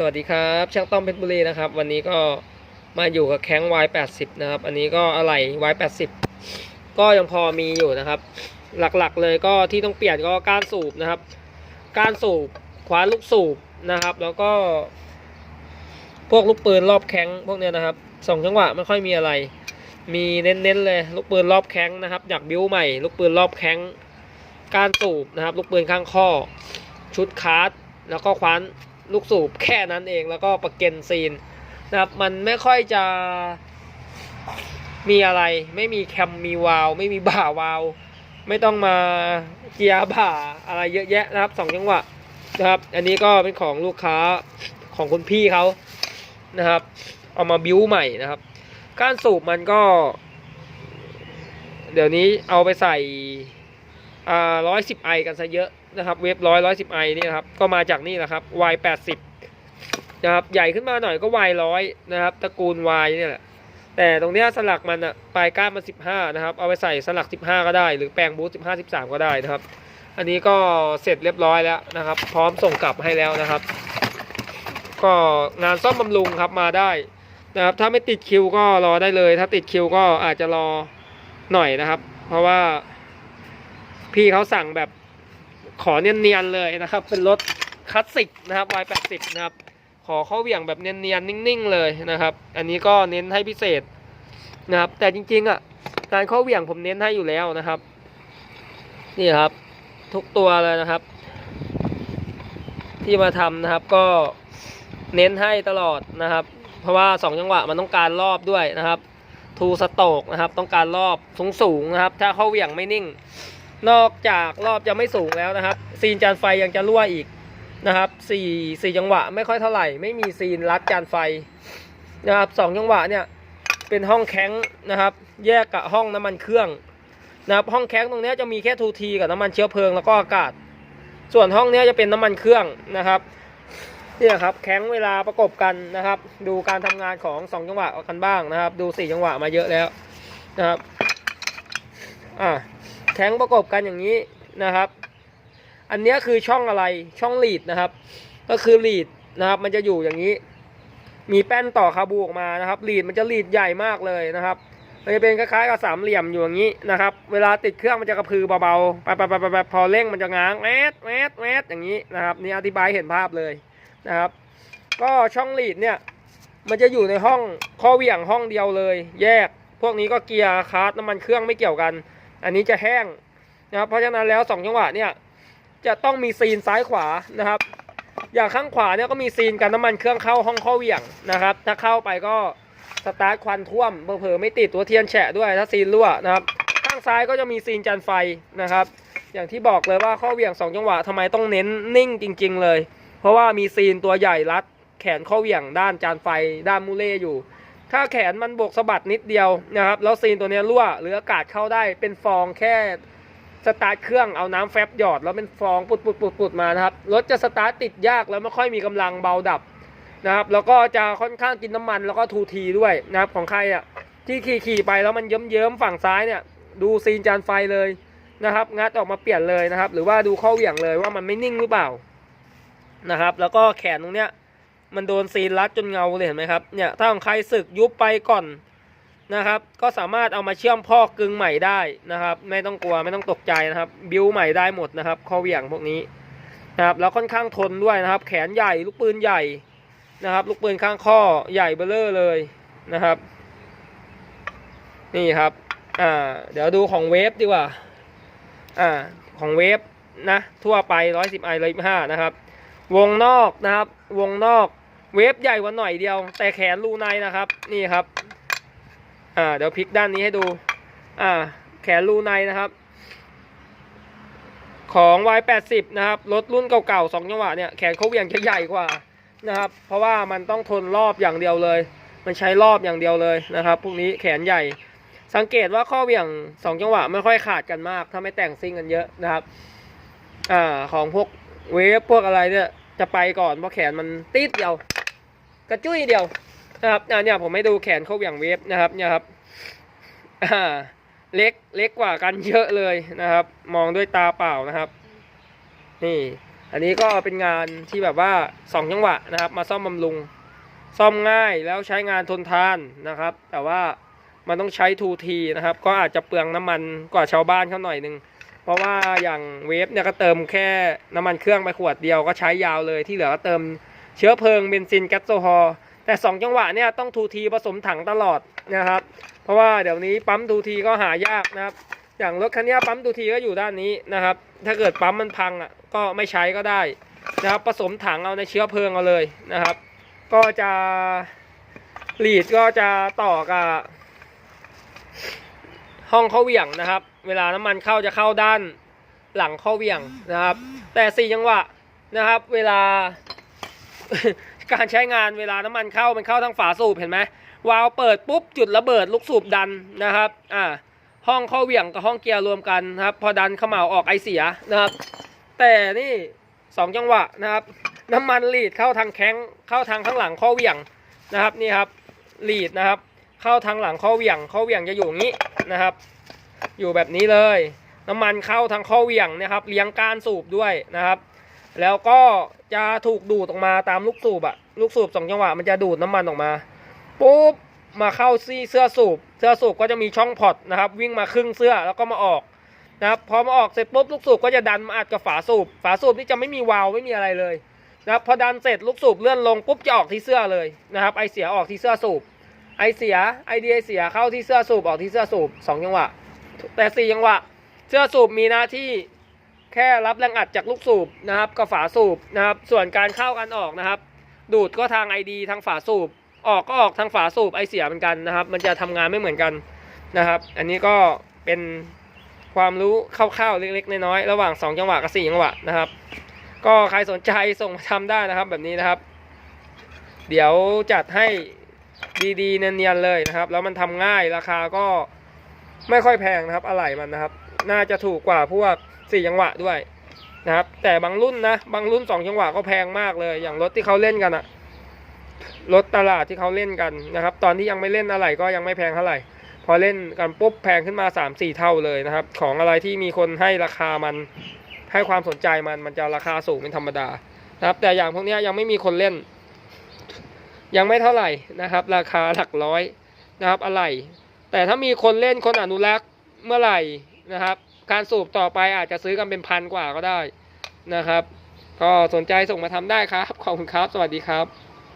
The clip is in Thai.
สวัสดีครับช่างต้อมเพชรบุรีนะครับ วันนี้ก็มาอยู่กับแข้ง Y80 นะครับ อันนี้ก็อะไหล่ Y80 ก็ยังพอมีอยู่นะครับ หลักๆเลยก็ที่ต้องเปลี่ยนก็ก้านสูบนะครับ ก้านสูบขวานลูกสูบนะครับ แล้วก็ พวกลูกปืนรอบแข้งพวกเนี้ยนะครับสองจังหวะไม่ค่อยมีอะไร มีเน้นๆเลยลูกปืนรอบแข้งนะครับอยากบิ้วใหม่ลูกปืนรอบแข้งก้านสูบนะครับ ลูกปืนข้างข้อ ชุดคาร์ดแล้วก็คว้าน ลูกสูบแค่นั้นเองแล้วก็ประเก็นซีนนะครับมันไม่ค่อยจะมีอะไรไม่มีแคมมีวาลวไม่มีบ่าวาลวไม่ต้องมาเกียร์บ่าอะไรเยอะแยะนะครับสองจังหวะนะครับ อันนี้ก็เป็นของลูกค้าของคุณพี่เขานะครับ เอามาบิ้วใหม่นะครับ กานสูบมันก็ เดี๋ยวนี้เอาไปใส่ร้อยสิบไอกันซะเยอะ นะครับ เวฟร้อยร้อยสิบไอนี่นะครับ ก็มาจากนี่แหละครับ Y แปดสิบนะครับ ใหญ่ขึ้นมาหน่อยก็ Y ร้อยนะครับ ตระกูล Y เนี่ยแหละ แต่ตรงเนี้ยสลักมันอะปลายก้านมันสิบห้านะครับ เอาไปใส่สลักสิบห้าก็ได้ หรือแปลงบูทสิบห้าสิบสามก็ได้นะครับ อันนี้ก็เสร็จเรียบร้อยแล้วนะครับ พร้อมส่งกลับให้แล้วนะครับ ก็งานซ่อมบำรุงครับมาได้นะครับ ถ้าไม่ติดคิวก็รอได้เลย ถ้าติดคิวก็อาจจะรอหน่อยนะครับ เพราะว่าพี่เขาสั่งแบบ ขอเนียนๆเลยนะครับ เป็นรถคลาสสิกนะครับ Y80 นะครับ ขอเข้าเหวี่ยงแบบเนียนๆนิ่งๆเลยนะครับ อันนี้ก็เน้นให้พิเศษนะครับ แต่จริงๆอะการเข้าเหวี่ยงผมเน้นให้อยู่แล้วนะครับ นี่ครับ ทุกตัวเลยนะครับ ที่มาทำนะครับก็เน้นให้ตลอดนะครับ เพราะว่าสองจังหวะมันต้องการรอบด้วยนะครับทูสโตกนะครับ ต้องการรอบสูงๆนะครับ ถ้าเข้าเหวี่ยงไม่นิ่ง นอกจากรอบจะไม่สูงแล้วนะครับ ซีนจานไฟยังจะรั่วอีกนะครับสี่สี่จังหวะไม่ค่อยเท่าไหร่ ไม่มีซีนรัดจานไฟนะครับสองจังหวะเนี่ยเป็นห้องแข้งนะครับ แยกกับห้องน้ำมันเครื่องนะครับห้องแข้งตรงนี้จะมีแค่ทูทีกับน้ำมันเชื้อเพลิงแล้วก็อากาศ ส่วนห้องเนี้ยจะเป็นน้ำมันเครื่องนะครับเนี่ยครับแข้งเวลาประกบกันนะครับ ดูการทำงานของสองจังหวะกันบ้างนะครับ ดูสี่จังหวะมาเยอะแล้วนะครับอ่า แข้งประกบกันอย่างนี้นะครับ อันนี้คือช่องอะไรช่องลีดนะครับ ก็คือลีดนะครับมันจะอยู่อย่างนี้ มีแป้นต่อคาบูออกมานะครับลีดมันจะลีดใหญ่มากเลยนะครับมันจะเป็นคล้ายๆกับสามเหลี่ยมอยู่อย่างนี้นะครับ เวลาติดเครื่องมันจะกระพือเบาๆไปไปไปไปพอเร่งมันจะง้างแมสแมสแมสอย่างนี้นะครับ นี่อธิบายเห็นภาพเลยนะครับ ก็ช่องลีดเนี่ยมันจะอยู่ในห้องข้อเหวี่ยงห้องเดียวเลย แยก พวกนี้ก็เกียร์คาร์ดน้ำมันเครื่องไม่เกี่ยวกัน อันนี้จะแห้งนะครับเพราะฉะนั้นแล้วสองจังหวะเนี่ยจะต้องมีซีนซ้ายขวานะครับ อย่างข้างขวาเนี่ยก็มีซีนกันน้ำมันเครื่องเข้าห้องข้อเหวี่ยงนะครับ ถ้าเข้าไปก็สตาร์ทควันท่วมเผลอไม่ติดตัวเทียนแฉะด้วยถ้าซีนรั่วนะครับ ข้างซ้ายก็จะมีซีนจันไฟนะครับ อย่างที่บอกเลยว่าข้อเหวี่ยงสองจังหวะทำไมต้องเน้นนิ่งจริง ๆ เลย เพราะว่ามีซีนตัวใหญ่รัดแขนข้อเหวี่ยงด้านจานไฟด้านมูเล่อยู่ ถ้าแขนมันบวกสะบัดนิดเดียวนะครับแล้วซีนตัวนี้รั่วหรืออากาศเข้าได้เป็นฟองแค่สตาร์ทเครื่องเอาน้ำแฟบหยอดแล้วเป็นฟองปุดปุดปุดปุดมานะครับรถจะสตาร์ทติดยากแล้วไม่ค่อยมีกำลังเบาดับนะครับแล้วก็จะค่อนข้างกินน้ำมันแล้วก็ทูทีด้วยนะครับของใครอะที่ขี่ขี่ไปแล้วมันเยิ้มเยิ้มๆฝั่งซ้ายเนี่ยดูซีนจานไฟเลยนะครับงัดออกมาเปลี่ยนเลยนะครับ หรือว่าดูข้อเหวี่ยงเลยว่ามันไม่นิ่งหรือเปล่านะครับ แล้วก็แขนตรงเนี้ย มันโดนซีนรัดจนเงาเลยเห็นไหมครับเนี่ยถ้าของใครสึกยุบไปก่อนนะครับ ก็สามารถเอามาเชื่อมพอกกึงใหม่ได้นะครับ ไม่ต้องกลัวไม่ต้องตกใจนะครับ บิวใหม่ได้หมดนะครับข้อเหวี่ยงพวกนี้นะครับแล้วค่อนข้างทนด้วยนะครับ แขนใหญ่ลูกปืนใหญ่นะครับ ลูกปืนข้างข้อใหญ่เบ้อร่อเลยนะครับ นี่ครับอ่าเดี๋ยวดูของเวฟดีกว่าอ่าของเวฟนะทั่วไปร้อยสิบไอเลยห้านะครับ วงนอกนะครับ วงนอก เวฟใหญ่กว่าหน่อยเดียว แต่แขนรูในนะครับ นี่ครับ อ่า เดี๋ยวพลิกด้านนี้ให้ดู อ่า แขนรูในนะครับ ของ Y80 นะครับรถรุ่นเก่าๆสองจังหวะเนี่ยแขนเขาเวียงจะใหญ่กว่านะครับ เพราะว่ามันต้องทนรอบอย่างเดียวเลย มันใช้รอบอย่างเดียวเลยนะครับพวกนี้แขนใหญ่ สังเกตว่าข้อเวี่ยงสองจังหวะไม่ค่อยขาดกันมาก ถ้าไม่แต่งซิ่งกันเยอะนะครับ อ่า ของพวกเวฟพวกอะไรเนี่ย จะไปก่อนเพราะแขนมันติดเดียว กระจุ้ยเดียวนะครับอ่าเนี่ยผมให้ดูแขนเขาอย่างเวฟนะครับ เนี่ยครับเล็กเล็กกว่ากันเยอะเลยนะครับ มองด้วยตาเปล่านะครับ นี่ อันนี้ก็เป็นงานที่แบบว่าสองจังหวะนะครับ มาซ่อมบำรุง ซ่อมง่ายแล้วใช้งานทนทานนะครับ แต่ว่ามันต้องใช้ทูทีนะครับ ก็อาจจะเปลืองน้ำมันกว่าชาวบ้านเขาหน่อยนึง เพราะว่าอย่างเวฟเนี่ยก็เติมแค่น้ำมันเครื่องไปขวดเดียวก็ใช้ยาวเลยที่เหลือก็เติมเชื้อเพลิงเบนซินแก๊สโซฮอล์แต่สองจังหวะเนี่ยต้องทูทีผสมถังตลอดนะครับ เพราะว่าเดี๋ยวนี้ปั๊มทูทีก็หายากนะครับ อย่างรถคันนี้ปั๊มทูทีก็อยู่ด้านนี้นะครับ ถ้าเกิดปั๊มมันพังอะก็ไม่ใช้ก็ได้นะครับผสมถังเอาในเชื้อเพลิงเอาเลยนะครับ ก็จะลีดก็จะต่อกับห้องเขาเหวี่ยงนะครับ เวลาน้ำมันเข้าจะเข้าด้านหลังข้าเหวี่ยงนะครับ แต่สี่จังหวะนะครับ เวลา การใช้งานเวลาน้ำมันเข้ามันเข้าทางฝาสูบเห็นไหมวาล์วเปิดปุ๊บจุดระเบิดลูกสูบดันนะครับอ่าห้องข้าเหวี่ยงกับห้องเกียร์รวมกันนะครับ พอดันเขม่าออกไอเสียนะครับ แต่นี่สองจังหวะนะครับ น้ำมันลีดเข้าทางแข้งเข้าทางข้างหลังข้อเหวี่ยงนะครับนี่ครับลีดนะครับ เข้าทางหลังข้อเหวี่ยงข้อเหวี่ยงจะอยู่อย่างนี้นะครับ อยู่แบบนี้เลย น้ำมันเข้าทางข้อเหวี่ยงนะครับ เลี้ยงก้านสูบด้วยนะครับ แล้วก็จะถูกดูดออกมาตามลูกสูบอะลูกสูบสองจังหวะมันจะดูดน้ำมันออกมาปุ๊บมาเข้าซี่เสื้อสูบ เสื้อสูบก็จะมีช่องพอตนะครับ วิ่งมาครึ่งเสื้อแล้วก็มาออกนะครับพอมาออกเสร็จปุ๊บลูกสูบก็จะดันมาอัดกับฝาสูบ ฝาสูบนี่จะไม่มีวาล์วไม่มีอะไรเลยนะครับพอดันเสร็จลูกสูบเลื่อนลงปุ๊บจะออกที่เสื้อเลยนะครับ ไอเสียออกที่เสื้อสูบ ไอเสียไอเดียเสียเข้าที่เสื้อสูบออกที่เสื้อสูบสองจังหวะ แต่สี่จังหวะเสื้อสูบมีหน้าที่แค่รับแรงอัดจากลูกสูบนะครับกับฝาสูบนะครับ ส่วนการเข้ากันออกนะครับ ดูดก็ทางไอดีทางฝาสูบ ออกก็ออกทางฝาสูบไอเสียเหมือนกันนะครับ มันจะทำงานไม่เหมือนกันนะครับ อันนี้ก็เป็นความรู้คร่าวๆเล็กๆน้อยๆระหว่าง 2 จังหวะกับ 4 จังหวะนะครับ ก็ใครสนใจส่งมาทำได้นะครับแบบนี้นะครับ เดี๋ยวจัดให้ดีๆเนียนๆเลยนะครับ แล้วมันทำง่ายราคาก็ ไม่ค่อยแพงนะครับอะไหล่มันนะครับ น่าจะถูกกว่าพวก4จังหวะด้วยนะครับ แต่บางรุ่นนะบางรุ่น2จังหวะก็แพงมากเลย อย่างรถที่เขาเล่นกันอะรถตลาดที่เขาเล่นกันนะครับ ตอนที่ยังไม่เล่นอะไหล่ก็ยังไม่แพงเท่าไหร่ พอเล่นกันปุ๊บแพงขึ้นมา3 4เท่าเลยนะครับ ของอะไรที่มีคนให้ราคามันให้ความสนใจมันมันจะราคาสูงเป็นธรรมดานะครับ แต่อย่างพวกนี้ยยังไม่มีคนเล่น ยังไม่เท่าไหร่นะครับ ราคาหลักร้อยนะครับ อะไหล่ แต่ถ้ามีคนเล่นคนอนุรักษ์เมื่อไหร่นะครับ การสูบต่อไปอาจจะซื้อกันเป็นพันกว่าก็ได้นะครับ ก็สนใจส่งมาทำได้ครับ ขอบคุณครับ สวัสดีครับ